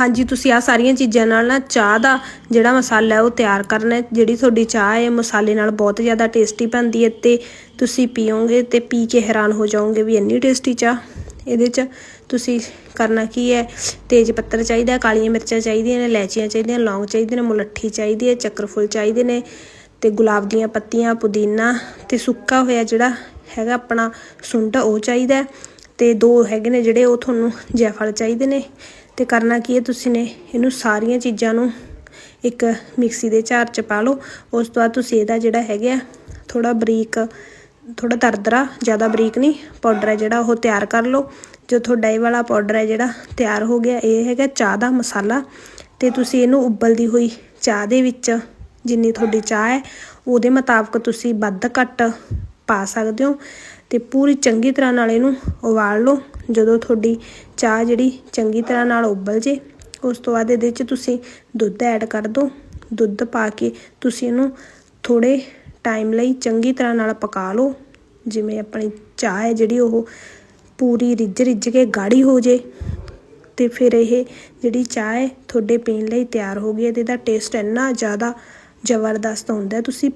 ਹਾਂਜੀ, ਤੁਸੀਂ ਆ ਸਾਰੀਆਂ ਚੀਜ਼ਾਂ ਨਾਲ ਨਾ ਚਾਹ ਦਾ ਜਿਹੜਾ ਮਸਾਲਾ ਹੈ ਉਹ ਤਿਆਰ ਕਰਨਾ ਹੈ। ਜਿਹੜੀ ਤੁਹਾਡੀ ਚਾਹ ਹੈ ਮਸਾਲੇ ਨਾਲ ਬਹੁਤ ਜ਼ਿਆਦਾ ਟੇਸਟੀ ਬਣਦੀ ਹੈ ਤੇ ਤੁਸੀਂ ਪੀਓਗੇ ਤੇ ਪੀ ਕੇ ਹੈਰਾਨ ਹੋ ਜਾਓਗੇ ਵੀ ਇੰਨੀ ਟੇਸਟੀ ਚਾਹ ਇਹਦੇ 'ਚ। ਤੁਸੀਂ ਕਰਨਾ ਕੀ ਹੈ, ਤੇਜ ਪੱਤਰ ਚਾਹੀਦਾ ਕਾਲੀਆਂ ਮਿਰਚਾਂ ਚਾਹੀਦੀਆਂ ਨੇ, ਇਲਾਇਚੀਆਂ ਚਾਹੀਦੀਆਂ, ਲੌਂਗ ਚਾਹੀਦੇ ਨੇ, ਮੁਲੱਠੀ ਚਾਹੀਦੀ ਹੈ, ਚੱਕਰਫੁੱਲ ਚਾਹੀਦੇ ਨੇ ਤੇ ਗੁਲਾਬ ਦੀਆਂ ਪੱਤੀਆਂ, ਪੁਦੀਨਾ ਤੇ ਸੁੱਕਾ ਹੋਇਆ ਜਿਹੜਾ ਹੈਗਾ ਆਪਣਾ ਸੁੰਡ ਉਹ ਚਾਹੀਦਾ ਹੈ ਤੇ ਦੋ ਹੈਗੇ ਨੇ ਜਿਹੜੇ ਉਹ ਤੁਹਾਨੂੰ ਜੈਫਲ ਚਾਹੀਦੇ ਨੇ। ਤੇ ਕਰਨਾ ਕੀ ਹੈ? ਤੁਸੀਂ ਨੇ ਇਹਨੂੰ ਸਾਰੀਆਂ ਚੀਜ਼ਾਂ ਨੂੰ ਇੱਕ ਮਿਕਸੀ ਦੇ ਝਾਰ ਚ ਪਾ ਲਓ। ਉਸ ਤੋਂ ਬਾਅਦ ਤੁਸੀਂ ਇਹਦਾ ਜਿਹੜਾ ਹੈਗਾ ਥੋੜਾ ਬਰੀਕ ਥੋੜਾ ਤਰਦਰਾ ਜ਼ਿਆਦਾ ਬਰੀਕ ਨਹੀਂ, ਪਾਊਡਰ ਹੈ ਜਿਹੜਾ ਉਹ ਤਿਆਰ ਕਰ ਲਓ। ਜੋ ਤੁਹਾਡਾ ਇਹ ਵਾਲਾ ਪਾਊਡਰ ਹੈ ਜਿਹੜਾ ਤਿਆਰ ਹੋ ਗਿਆ, ਇਹ ਹੈਗਾ ਚਾਹ ਦਾ ਮਸਾਲਾ। ਤੇ ਤੁਸੀਂ ਇਹਨੂੰ ਉਬਲਦੀ ਹੋਈ ਚਾਹ ਦੇ ਵਿੱਚ ਜਿੰਨੀ ਤੁਹਾਡੀ ਚਾਹ ਹੈ, ਉਹਦੇ ਮੁਤਾਬਕ ਤੁਸੀਂ ਵੱਧ ਘੱਟ ਪਾ ਸਕਦੇ ਹੋ। ਤੇ ਪੂਰੀ ਚੰਗੀ ਤਰ੍ਹਾਂ ਨਾਲ ਇਹਨੂੰ ਉਬਾਲ ਲਓ। ਜਦੋਂ ਤੁਹਾਡੀ ਚਾਹ ਜਿਹੜੀ ਚੰਗੀ ਤਰ੍ਹਾਂ ਨਾਲ ਉਬਲ ਜੇ, ਉਸ ਤੋਂ ਬਾਅਦ ਇਹਦੇ 'ਚ ਤੁਸੀਂ ਦੁੱਧ ਐਡ ਕਰ ਦਿਓ। ਦੁੱਧ ਪਾ ਕੇ ਤੁਸੀਂ ਇਹਨੂੰ ਥੋੜੇ ਟਾਈਮ ਲਈ ਚੰਗੀ ਤਰ੍ਹਾਂ ਨਾਲ ਪਕਾ ਲਓ। ਜਿਵੇਂ ਆਪਣੀ ਚਾਹ ਹੈ ਜਿਹੜੀ ਉਹ ਪੂਰੀ ਰਿੱਝ ਰਿੱਝ ਕੇ ਗਾੜੀ ਹੋ ਜੇ ਤੇ ਫਿਰ ਇਹ ਜਿਹੜੀ ਚਾਹ ਹੈ ਤੁਹਾਡੇ ਪੀਣ ਲਈ ਤਿਆਰ ਹੋ ਗਈ ਹੈ ਤੇ ਇਹਦਾ ਟੇਸਟ ਇੰਨਾ ਜ਼ਿਆਦਾ ਜ਼ਬਰਦਸਤ ਹੁੰਦਾ ਤੁਸੀਂ